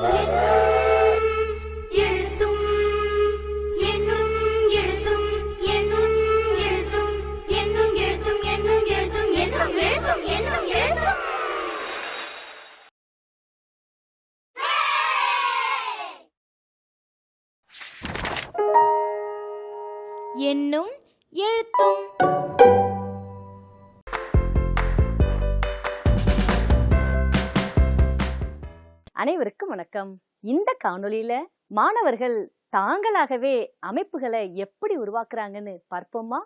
Yeah. அனைவருக்கும் வணக்கம். இந்த காணொளியில மாணவர்கள் தாங்களாகவே அமைப்புகளை எப்படி உருவாக்குறாங்கன்னு பார்ப்போமா?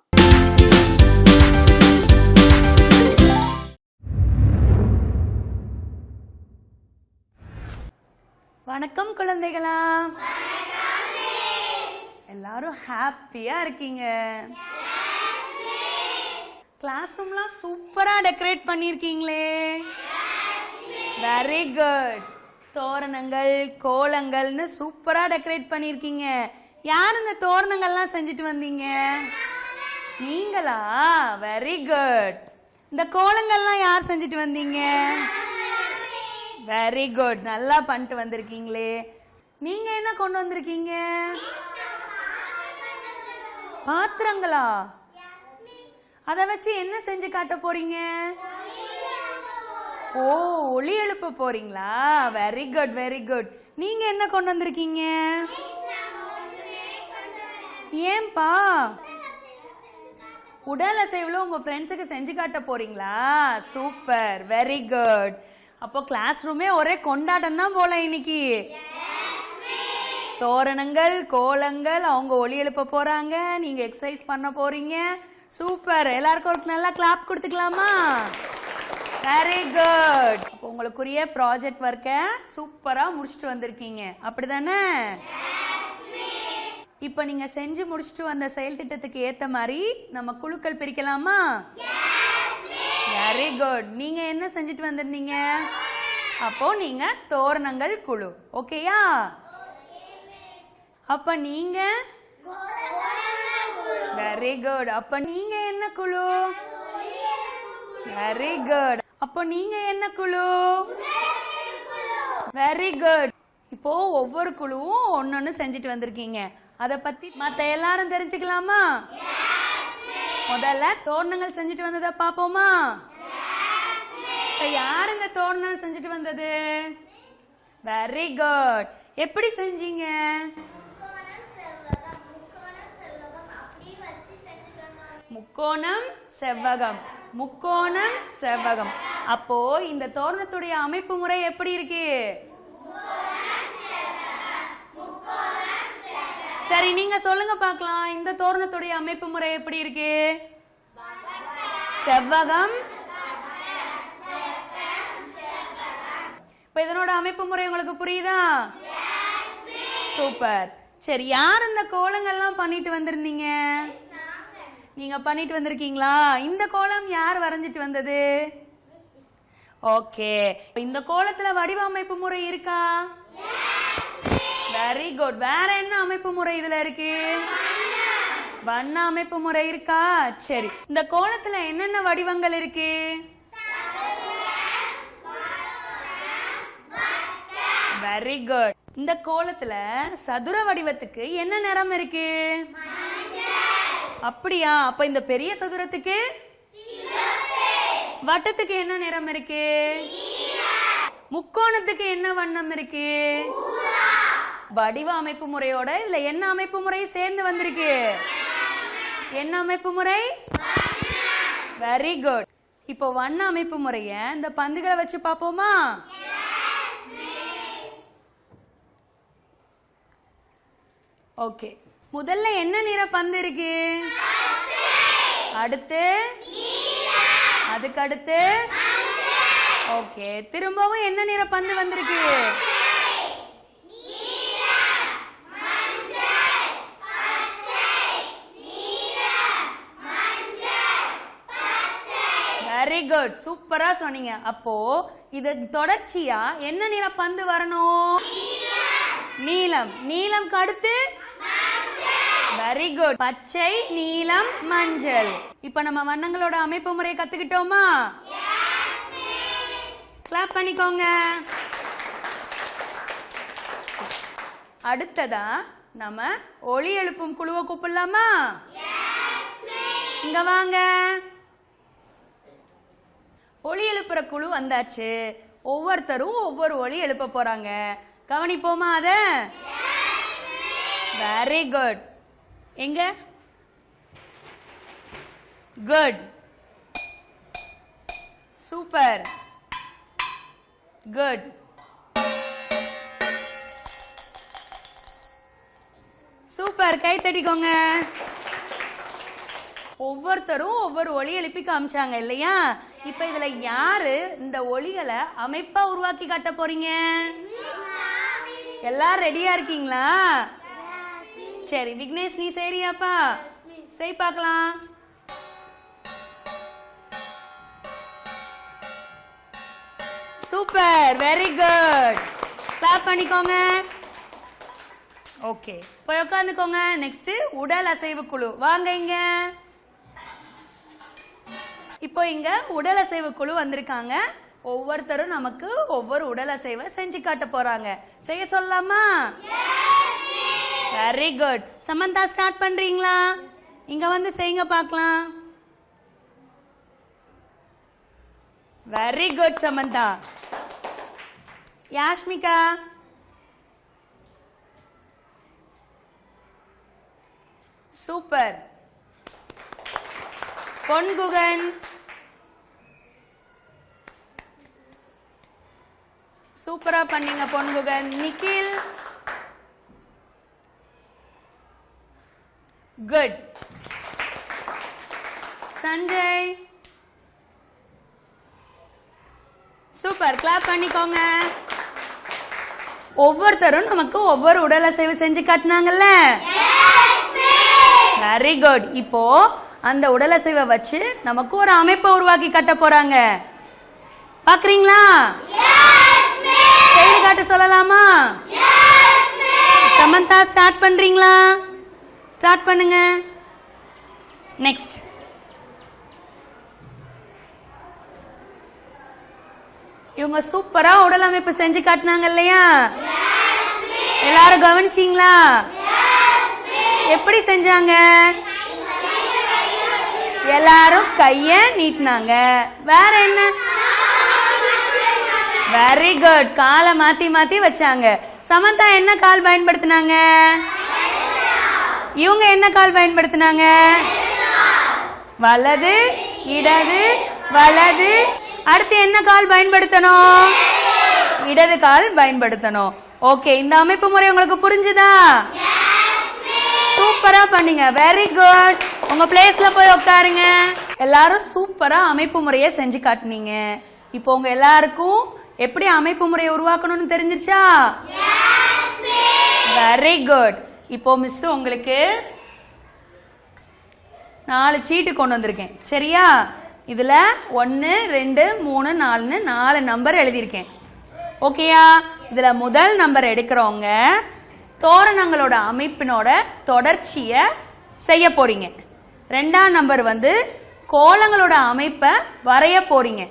வணக்கம் குழந்தைகளா. எல்லாரும் ஹாப்பியா இருக்கீங்க? கிளாஸ் ரூம்லாம் சூப்பரா டெக்கரேட் பண்ணிருக்கீங்களே. வெரி குட் தோரணங்கள் கோலங்கள்னு சூப்பரா டெக்கரேட் பண்ணிருக்கீங்க. யார் இந்த தோரணங்கள்லாம் செஞ்சுட்டு வந்தீங்க? நீங்களா? வெரி குட் இந்த கோலங்கள்லாம் யார் செஞ்சுட்டு வந்தீங்க? வெரி குட் நல்லா பண்ணிட்டு வந்திருக்கீங்களே. நீங்க என்ன கொண்டு வந்திருக்கீங்க? பாத்திரங்களா? அதை வச்சு என்ன செஞ்சு காட்ட போறீங்க? ஓ ஒளி எழுப்ப போறீங்களா? வெரி குட் வெரி குட் நீங்க என்ன கொண்டு வந்திருக்கீங்க? ஏன்பா? உடல் அசைவில் உங்க ஃப்ரெண்ட்ஸுக்கு செஞ்சு காட்ட போறீங்களா? சூப்பர் வெரி குட் அப்போ கிளாஸ் ரூமே ஒரே கொண்டாட்டம் தான் போல இன்னைக்கு. தோரணங்கள் கோலங்கள் அவங்க ஒளி எழுப்ப போறாங்க. நீங்க எக்ஸசைஸ் பண்ண போறீங்க. சூப்பர் எல்லாருக்கும் ஒரு நல்லா கிளாப் கொடுத்துக்கலாமா? வெரி குட் அப்போ உங்களுக்குரிய ப்ராஜெக்ட் ஒர்க்கை சூப்பரா முடிச்சுட்டு வந்திருக்கீங்க. அப்படிதானே? இப்போ நீங்க செஞ்சு முடிச்சுட்டு வந்த செயல் திட்டத்துக்கு ஏத்த மாதிரி நம்ம குழுக்கள் பிரிக்கலாமா? வெரி குட் நீங்க என்ன செஞ்சுட்டு வந்திருந்தீங்க? அப்போ நீங்க தோரணங்கள் குழு. ஓகேயா அப்ப நீங்க? வெரி குட் அப்ப நீங்க என்ன குழு? வெரி குட் அப்போ நீங்க என்ன குழு? வெரி குட் இப்போ ஒவ்வொரு குழுவும் ஒன்னொன்னு செஞ்சுட்டு வந்திருக்கீங்க. அத பத்தி மத்த எல்லாரும் தெரிஞ்சுக்கலாமா? முதல்ல தோரணங்கள் செஞ்சுட்டு வந்ததை பாப்போமா யார் இந்த தோரணம் செஞ்சுட்டு வந்தது? வெரி குட் எப்படி செஞ்சீங்க? முக்கோணம் செவ்வகம். முக்கோணம் செவ்வகம். அப்போ இந்த தோரணத்துடைய அமைப்பு முறை எப்படி இருக்கு? சரி நீங்க சொல்லுங்க பார்க்கலாம். இந்த தோரணத்துடைய அமைப்பு முறை எப்படி இருக்கு? செவ்வகம். இப்ப இதனோட அமைப்பு முறை உங்களுக்கு புரியுதா? சூப்பர். சரி யார் இந்த கோலங்கள்லாம் பண்ணிட்டு வந்திருந்தீங்க? நீங்க பண்ணிட்டு வந்திருக்கீங்களா? இந்த கோலம் யார் வரைஞ்சிட்டு வந்தது? ஓகே. இந்த கோலத்துல வடிவமைப்பு முறை இருக்கா? வெரி குட் வேற என்ன அமைப்பு முறை இதுல இருக்கு? வண்ண அமைப்பு முறை இருக்கா? சரி. இந்த கோலத்துல என்னென்ன வடிவங்கள் இருக்கு? வெரி குட் இந்த கோலத்துல சதுர வடிவத்துக்கு என்ன நிறம் இருக்கு? அப்படியா? அப்ப இந்த பெரிய சதுரத்துக்கு? வட்டத்துக்கு என்ன நிறம் இருக்கு? முக்கோணத்துக்கு என்ன வண்ணம் இருக்கு? வடிவ அமைப்பு முறையோட இல்ல என்ன அமைப்பு முறை சேர்ந்து வந்திருக்கு. என்ன அமைப்பு முறை? வெரி குட் இப்போ வண்ண அமைப்பு முறைய இந்த பந்துகளை வச்சு பாப்போமா ஓகே முதல்ல என்ன நிற பந்து இருக்கு அடுத்து? அதுக்கு அடுத்து ஓகே. திரும்பவும் என்ன நிற பந்து வந்திருக்கு? வெரி குட் சூப்பரா சொன்னீங்க. அப்போ இது தொடர்ச்சியா என்ன நிற பந்து வரணும்? நீலம் நீலம் அடுத்து? வெரி குட் பச்சை நீலம் மஞ்சள். இப்ப நம்ம வண்ணங்களோட அமைப்பு முறையை கத்துக்கிட்டோமா? கிளாப் பண்ணிக்கோங்க. அடுத்ததா நம்ம ஒளி எழுப்பும் குழுவை கூப்பிடலாமா? இங்க வாங்க. ஒளி எழுப்புற குழு வந்தாச்சு. ஒவ்வொருத்தரும் ஒவ்வொரு ஒளி எழுப்ப போறாங்க. கவனிப்போமா அத? வெரி குட் எங்க? குட் சூப்பர் குட் சூப்பர் கை தட்டிக்கோங்க. ஒவ்வொருத்தரும் ஒவ்வொரு ஒளி எழுப்பி காமிச்சாங்க இல்லையா? இப்ப இதுல யாரு இந்த ஒளிகளை அமைப்பா உருவாக்கி காட்ட போறீங்க? எல்லாரும் ரெடியா இருக்கீங்களா? சரி விக்னேஷ் நீ சரியாப்பா செய் பார்க்கலாம். சூப்பர் வெரி குட் கிளாப் பண்ணிக்கோங்க. ஓகே போய் உட்காந்துக்கோங்க நெக்ஸ்ட் உடல் அசைவு குழு. வாங்க இங்க. இப்போ இங்க உடல் அசைவு குழு வந்திருக்காங்க. ஒவ்வொருத்தரும் நமக்கு ஒவ்வொரு உடல் அசைவை செஞ்சு காட்ட போறாங்க. செய்ய சொல்லலாமா? வெரி குட் சமந்தா ஸ்டார்ட் பண்றீங்களா? இங்க வந்து செய்யுங்க பார்க்கலாம். Very good Samantha. Yashmika? Super Ponguhan சூப்பரா பண்ணீங்க Ponguhan Nikhil? Good Sanjay super clap பண்ணிக்கோங்க. ஒவ்வொருத்தரும் நமக்கு ஒவ்வொரு உடல் அசைவு செஞ்சு காட்டினாங்கல்ல? வெரி குட் இப்போ அந்த உடல் அசைவை வச்சு நமக்கு ஒரு அமைப்பை உருவாக்கி காட்ட போறாங்க. பாக்குறீங்களா? செய்து காட்ட சொல்லலாமா? சமந்தா ஸ்டார்ட் பண்றீங்களா? ஸ்டார்ட் பண்ணுங்க. நெக்ஸ்ட் இவங்க சூப்பரா உடல் அமைப்பு செஞ்சு காட்டினாங்க இல்லையா? எல்லாரும் கவனிச்சீங்களா? எப்படி செஞ்சாங்க? எல்லாரும் கைய நீட்டினாங்க. வேற என்ன? வெரி குட் காலை மாத்தி மாத்தி வச்சாங்க. சமந்தா என்ன கால் பயன்படுத்தினாங்க? இவங்க என்ன கால் பயன்படுத்தினாங்க? வலது இடது வலது. அடுத்து என்ன கால் பயன்படுத்தணும்? இடது கால் பயன்படுத்தணும். ஓகே இந்த அமைப்பு முறை உங்களுக்கு புரிஞ்சுதா? சூப்பரா பண்ணீங்க. வெரி குட் உங்க பிளேஸ்ல போய் உட்காருங்க. எல்லாரும் சூப்பரா அமைப்பு முறையை செஞ்சு காட்டினீங்க. இப்போ உங்க எல்லாருக்கும் எப்படி அமைப்பு முறையை உருவாக்கணும்னு தெரிஞ்சிருச்சா? வெரி குட் இப்போ மிஸ் உங்களுக்கு நாலு சீட்டு கொண்டு வந்திருக்கேன். சரியா? இதுல ஒன்று ரெண்டு மூணு நாலுன்னு நாலு நம்பர் எழுதியிருக்கேன். ஓகேயா இதுல முதல் நம்பர் எடுக்கிறவங்க தோரணங்களோட அமைப்பினோட தொடர்ச்சியை செய்ய போறீங்க. ரெண்டாம் நம்பர் வந்து கோலங்களோட அமைப்பை வரைய போறீங்க.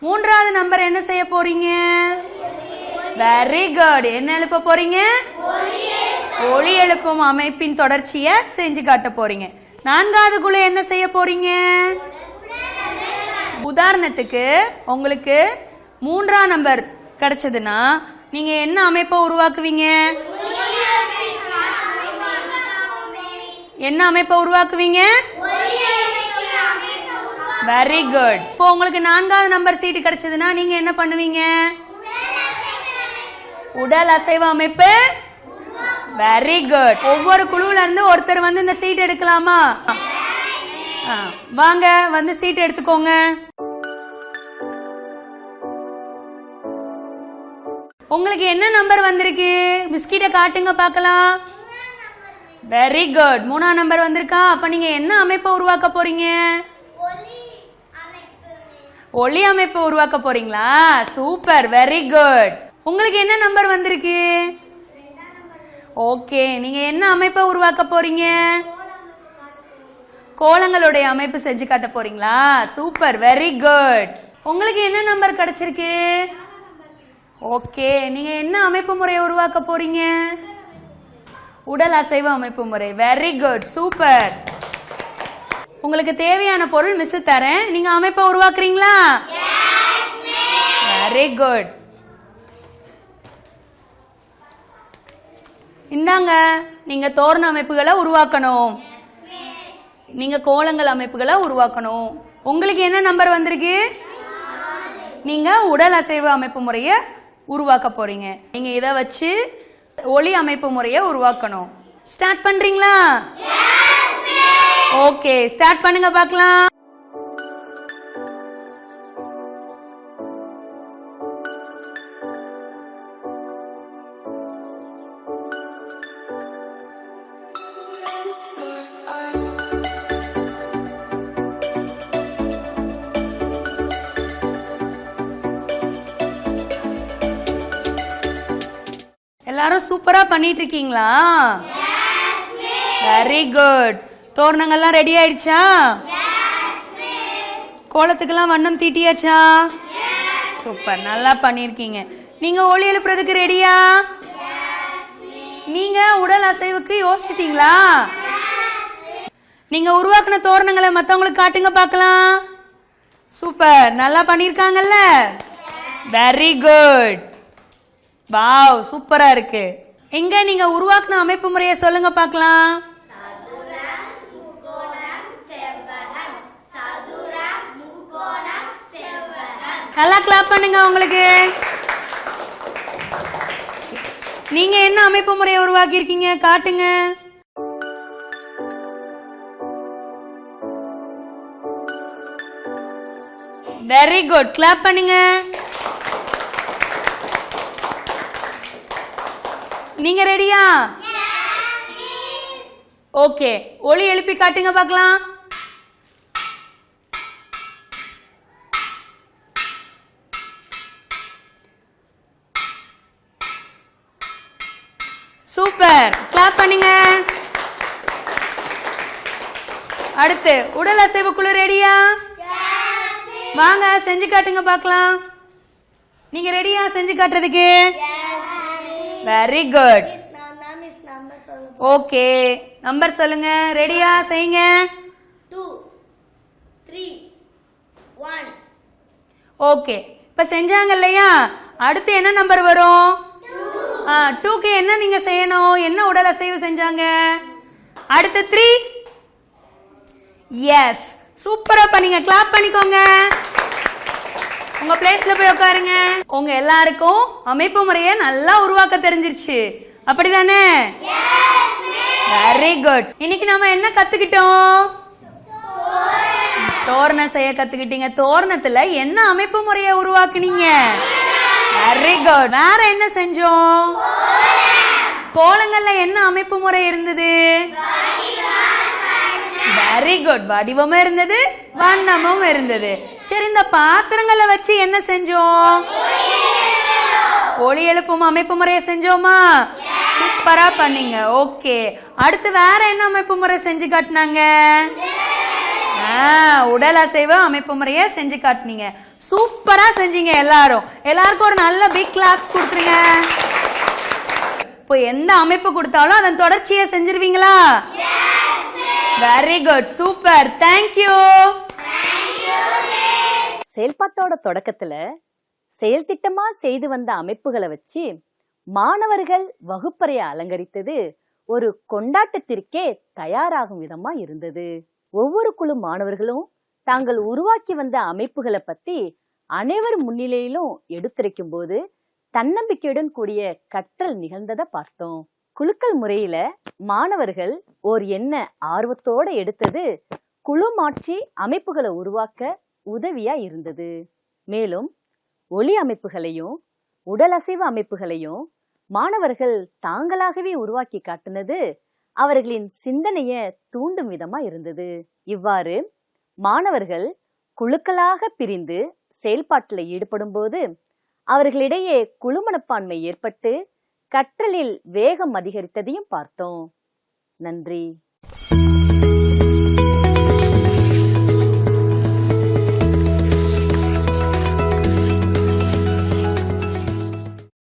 மூன்றாவது நம்பர் என்ன செய்ய போறீங்க? வெரி குட் என்ன எழுப்ப போறீங்க? ஒளி எழுப்பும் அமைப்பின் தொடர்ச்சியை செஞ்சு காட்ட போறீங்க. நான்காவதுக்குள்ள என்ன செய்ய போறீங்க? உதாரணத்துக்கு உங்களுக்கு மூன்றாம் நம்பர் கிடைச்சதுன்னா நீங்க என்ன அமைப்பை உருவாக்குவீங்க? என்ன அமைப்பை உருவாக்குவீங்க? வெரி குட் இப்போ உங்களுக்கு நான்காவது நம்பர் சீட்டு கிடைச்சதுன்னா நீங்க என்ன பண்ணுவீங்க? உடல் அசைவு அமைப்பு? வெரி குட் ஒவ்வொரு குழுல இருந்து ஒருத்தர் வந்து இந்த சீட் எடுக்கலாமா? ஆ, வாங்க வந்து சீட் எடுத்துக்கோங்க. உங்களுக்கு என்ன நம்பர் வந்திருக்கு? பிஸ்கிட்ட காட்டுங்க பார்க்கலாம். வெரி குட் மூணாம் நம்பர் வந்திருக்கா? அப்ப நீங்க என்ன அமைப்பை உருவாக்க போறீங்க? ஒளி அமைப்பு. உருவாக்க போறீங்களா? சூப்பர் வெரி குட் உங்களுக்கு என்ன நம்பர் வந்திருக்கு? ஓகே நீங்க என்ன அமைப்பை உருவாக்க போறீங்க? கோலங்களுடைய அமைப்பு செஞ்சு காட்ட போறீங்களா? சூப்பர் வெரி குட் உங்களுக்கு என்ன நம்பர் கிடைச்சிருக்கு? ஓகே நீங்க என்ன அமைப்பு முறையை உருவாக்க போறீங்க? உடல் அசைவு அமைப்பு முறை வெரி குட் சூப்பர் உங்களுக்கு தேவையான பொருள் மிஸ் தரேன். நீங்க அமைப்பை உருவாக்குறீங்களா? வெரி குட் இந்தாங்க நீங்க தோரண அமைப்புகளை உருவாக்கணும். நீங்க கோலங்கள் அமைப்புகளை உருவாக்கணும். உங்களுக்கு என்ன நம்பர் வந்திருக்கு? நீங்க உடல் அசைவு அமைப்பு முறையை உருவாக்க போறீங்க. நீங்க இதை வச்சு ஒளி அமைப்பு முறையை உருவாக்கணும். ஸ்டார்ட் பண்றீங்களா? ஓகே ஸ்டார்ட் பண்ணுங்க பார்க்கலாம். எல்லாரும் சூப்பரா பண்ணிட்டு இருக்கீங்களா வெரி குட் தோரணங்கள்லாம் ரெடி ஆயிடுச்சா? கோலத்துக்கெல்லாம் வண்ணம் தீட்டியாச்சா? சூப்பர் நல்லா பண்ணிருக்கீங்க. நீங்க ஒளி எழுப்புறதுக்கு ரெடியா நீங்க உடல் அசைவுக்கு யோசிச்சிட்டீங்களா? நீங்க உருவாக்குன தோரணங்களை மத்தவங்களுக்கு காட்டுங்க பார்க்கலாம். சூப்பர் நல்லா பண்ணிருக்காங்கல்ல? வெரி குட் வாவ் சூப்பரா இருக்கு. எங்க நீங்க உருவாக்குன அமைப்பு முறையை சொல்லுங்க பார்க்கலாம். நல்லா கிளாப் பண்ணுங்க உங்களுக்கு. நீங்க என்ன அமைப்பு முறையை உருவாக்கி இருக்கீங்க காட்டுங்க. வெரி குட் கிளாப் பண்ணுங்க. நீங்க ரெடியா ஓகே ஒளி எழுப்பி காட்டுங்க பார்க்கலாம். சூப்பர் கிளாப் பண்ணுங்க. அடுத்து உடல் அசைவு குழு ரெடியா வாங்க செஞ்சு காட்டுங்க பார்க்கலாம். நீங்க ரெடியா செஞ்சு காட்டுறதுக்கு? வெரி குட் ஓகே நம்பர் சொல்லுங்க. ரெடியா செய்யுங்க. ஓகே இப்ப செஞ்சாங்க இல்லையா? அடுத்து என்ன நம்பர் வரும்? டூக்கு என்ன நீங்க செய்யணும்? என்ன உடல் அசைவு செஞ்சாங்க? அடுத்து த்ரீ எஸ் சூப்பரா பண்ணீங்க கிளாப் பண்ணிக்கோங்க. உங்க பிளேஸ்ல போய் உட்காருங்க உங்க எல்லாருக்கும் அமைப்பு முறையை நல்லா உருவாக்க தெரிஞ்சிருச்சு. அப்படிதானே? வெரி குட் இன்னைக்கு நாம என்ன கத்துக்கிட்டோம்? தோரணம் செய்ய கத்துக்கிட்டீங்க. தோரணத்துல என்ன அமைப்பு முறையை உருவாக்குனீங்க? வெரி குட் வேற என்ன செஞ்சோம்? கோலங்கள்ல என்ன அமைப்பு முறை இருந்தது? வெரி குட் வடிவமும் இருந்தது வண்ணமும் இருந்தது. சரி இந்த பாத்திரங்களை வச்சு என்ன செஞ்சோம்? ஒளி எழுப்பும் அமைப்பு முறையை செஞ்சோமா? சூப்பரா பண்ணீங்க. ஓகே. அடுத்து வேற என்ன அமைப்பு முறை செஞ்சு காட்டினாங்க? ஆ, உடல் அசைவு அமைப்பு முறையை செஞ்சு காட்டுனீங்க. சூப்பரா செஞ்சீங்க எல்லாரும். எல்லாருக்கும் ஒரு நல்ல பிக் கிளாப்ஸ் கொடுத்துருங்க. இப்போ எந்த அமைப்பு கொடுத்தாலும் அதன் தொடர்ச்சியை செஞ்சிருவீங்களா? Very good super. Thank you செயல்பாட்டோட தொடக்கத்துல செயல் திட்டமா செய்து வந்த அமைப்புகளை வச்சு மாணவர்கள் வகுப்பறையை அலங்கரித்தது ஒரு கொண்டாட்டத்திற்கே தயாராகும் விதமா இருந்தது. ஒவ்வொரு குழு மாணவர்களும் தாங்கள் உருவாக்கி வந்த அமைப்புகளை பத்தி அனைவர் முன்னிலையிலும் எடுத்துரைக்கும் போது தன்னம்பிக்கையுடன் கூடிய கற்றல் நிகழ்ந்ததை பார்த்தோம். குலுக்கல் முறையில மாணவர்கள் ஓர் எண்ண ஆர்வத்தோட எடுத்தது குழு மாற்றி அமைப்புகளை உருவாக்க உதவியா இருந்தது. மேலும் ஒலி அமைப்புகளையும் உடலசைவு அமைப்புகளையும் மாணவர்கள் தாங்களாகவே உருவாக்கி காட்டினது அவர்களின் சிந்தனைய தூண்டும் விதமா இருந்தது. இவ்வாறு மாணவர்கள் குழுக்களாக பிரிந்து செயல்பாட்டில் ஈடுபடும் போது அவர்களிடையே குழுமனப்பான்மை ஏற்பட்டு கற்றலில் வேகம் அதிகரித்ததையும் பார்த்தோம். நன்றி.